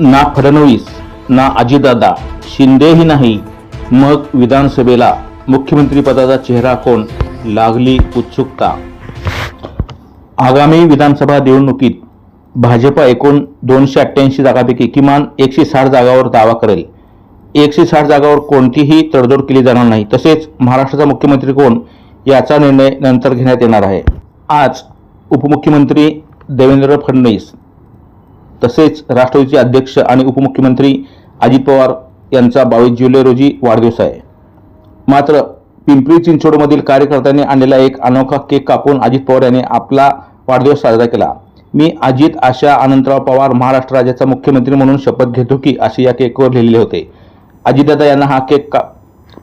ना फडणवीस ना अजितदादा शिंदेही नाही. मग विधानसभेला मुख्यमंत्रीपदाचा चेहरा कोण? लागली उत्सुकता. आगामी विधानसभा निवडणुकीत भाजप एकूण दोनशे अठ्ठ्याऐंशी जागापैकी किमान एकशे साठ जागावर दावा करेल. एकशे साठ जागावर कोणतीही तडजोड केली जाणार नाही. तसेच महाराष्ट्राचा मुख्यमंत्री कोण? याचा निर्णय नंतर घेण्यात येणार आहे. आज उपमुख्यमंत्री देवेंद्र फडणवीस तसेच राष्ट्रवादीचे अध्यक्ष आणि उपमुख्यमंत्री अजित पवार यांचा बावीस जुलै रोजी वाढदिवस आहे. मात्र पिंपरी चिंचवडमधील कार्यकर्त्यांनी आणलेला एक अनोखा केक कापून अजित पवार यांनी आपला वाढदिवस साजरा केला. मी अजित आशा अनंतराव पवार महाराष्ट्र राज्याचा मुख्यमंत्री म्हणून शपथ घेतो की असे या केकवर लिहिलेले होते. अजितदादा यांना हा केक का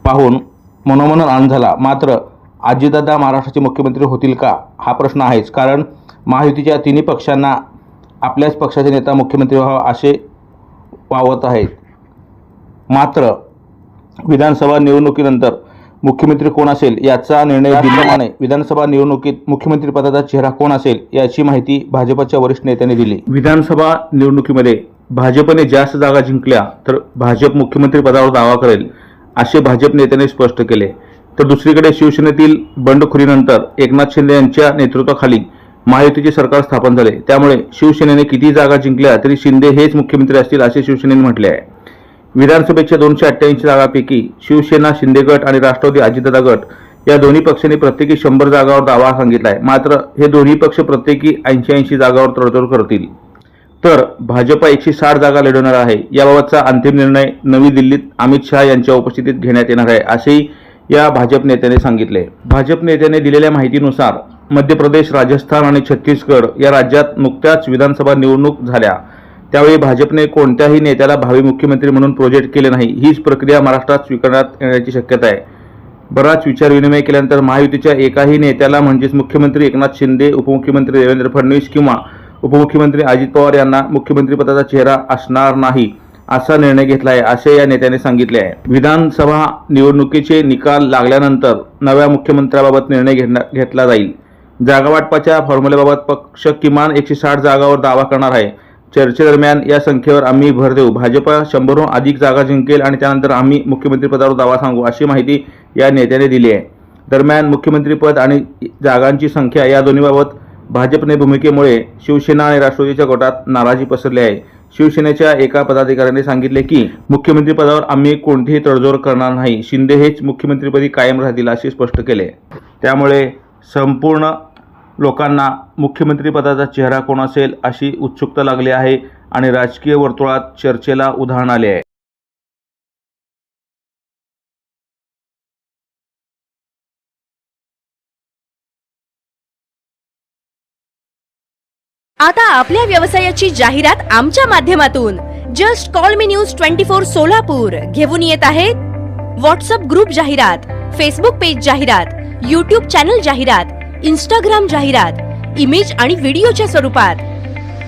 पाहून मनोमन आनंद झाला. मात्र अजितदादा महाराष्ट्राचे मुख्यमंत्री होतील का? हा प्रश्न आहेच. कारण महायुतीच्या तिन्ही पक्षांना आपल्याच पक्षाचे नेता मुख्यमंत्री व्हावा असे वावत आहेत. मात्र विधानसभा निवडणुकीनंतर मुख्यमंत्री कोण असेल याचा निर्णय दिल्याप्रमाणे विधानसभा निवडणुकीत मुख्यमंत्री पदाचा चेहरा कोण असेल याची माहिती भाजपच्या वरिष्ठ नेत्यांनी दिली. विधानसभा निवडणुकीमध्ये भाजपने जास्त जागा जिंकल्या तर भाजप मुख्यमंत्री पदावर दावा करेल असे भाजप नेत्याने स्पष्ट केले. तर दुसरीकडे शिवसेनेतील बंडखोरीनंतर एकनाथ शिंदे यांच्या नेतृत्वाखाली महायुतीचे सरकार स्थापन झाले. त्यामुळे शिवसेनेने किती जागा जिंकल्या तरी शिंदे हेच मुख्यमंत्री असतील असे शिवसेनेने म्हटले आहे. विधानसभेच्या दोनशे अठ्ठ्याऐंशी जागांपैकी शिवसेना शिंदे गट आणि राष्ट्रवादी अजितदादा गट या दोन्ही पक्षांनी प्रत्येकी शंभर जागावर दावा सांगितला आहे. मात्र हे दोन्ही पक्ष प्रत्येकी ऐंशी ऐंशी जागावर तडजोड करतील. तर भाजपा एकशे साठ जागा लढवणार आहे. याबाबतचा अंतिम निर्णय नवी दिल्लीत अमित शहा यांच्या उपस्थितीत घेण्यात येणार आहे असेही या भाजप नेत्याने सांगितले भाजप नेत्याने दिलेल्या माहितीनुसार मध्य प्रदेश राजस्थान आणि छत्तीसगड या राज्यात नुकत्याच विधानसभा निवडणूक झाल्या. त्यावेळी भाजपने कोणत्याही नेत्याला भावी मुख्यमंत्री म्हणून प्रोजेक्ट केले नाही. हीच प्रक्रिया महाराष्ट्रात स्वीकारण्यात येण्याची शक्यता आहे. बराच विचारविनिमय केल्यानंतर महायुतीच्या एकाही नेत्याला म्हणजेच मुख्यमंत्री एकनाथ शिंदे उपमुख्यमंत्री देवेंद्र फडणवीस किंवा उपमुख्यमंत्री अजित पवार यांना मुख्यमंत्रीपदाचा चेहरा असणार नाही असा निर्णय घेतला आहे असे या नेत्याने सांगितले आहे. विधानसभा निवडणुकीचे निकाल लागल्यानंतर नव्या मुख्यमंत्र्याबाबत निर्णय घेण्या घेतला जाईल. जागावाटपाच्या फॉर्म्युल्याबाबत पक्ष किमान एकशे साठ जागावर दावा करणार आहे. चर्चेदरम्यान या संख्येवर आम्ही भर देऊ. भाजप शंभरहून अधिक जागा जिंकेल आणि त्यानंतर आम्ही मुख्यमंत्रीपदावर दावा सांगू अशी माहिती या नेत्याने दिली आहे. दरम्यान मुख्यमंत्रीपद आणि जागांची संख्या या दोन्हीबाबत भाजपने भूमिकेमुळे शिवसेना आणि राष्ट्रवादीच्या गटात नाराजी पसरली आहे. शिवसेनेच्या एका पदाधिकाऱ्याने सांगितले की मुख्यमंत्रीपदावर आम्ही कोणतीही तडजोड करणार नाही. शिंदे हेच मुख्यमंत्रीपदी कायम राहतील असे स्पष्ट केले. त्यामुळे संपूर्ण लोकांना मुख्यमंत्रीपदाचा चेहरा कोण असेल अशी उत्सुकता लागली आहे आणि राजकीय वर्तुळात चर्चेला उधाण आले आहे. आता आपल्या व्यवसायाची जाहिरात आमच्या माध्यमातून. Just call me news twenty four Solapur. घेऊन येत आहेत. व्हॉट्सअप ग्रुप जाहिरात फेसबुक पेज जाहिरात युट्यूब चॅनल जाहिरात इंस्टाग्राम जाहिरात इमेज आणि व्हिडिओच्या स्वरूपात.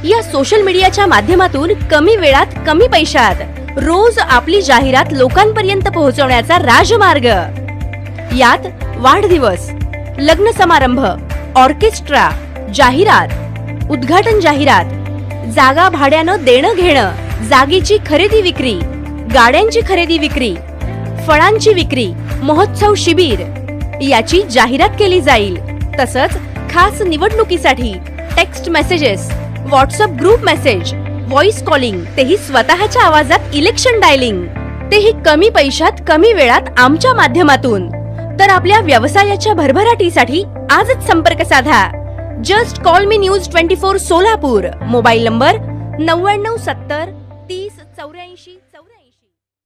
या सोशल मीडियाच्या माध्यमातून कमी वेळात कमी पैशात रोज आपली जाहिरात लोकांपर्यंत पोहोचवण्याचा राजमार्ग. यात वाढदिवस लग्न समारंभ ऑर्केस्ट्रा जाहिरात उद्घाटन जाहिरात जागा भाड्यानं देणं घेणं जागेची खरेदी विक्री गाड्यांची खरेदी विक्री फळांची विक्री महोत्सव शिबिर याची जाहिरात केली जाईल. तसंच खास निवडणुकीसाठी text messages WhatsApp group message voice calling तेही स्वतःच्या आवाजात इलेक्शन डायलिंग तेही कमी पैशात कमी वेळात आमच्या माध्यमातून. तर आपल्या व्यवसायाच्या भरभराटीसाठी आजच संपर्क साधा. Just call me news twenty four Solapur. Mobile number नव्याण्णव सत्तर तीस चौऱ्याऐंशी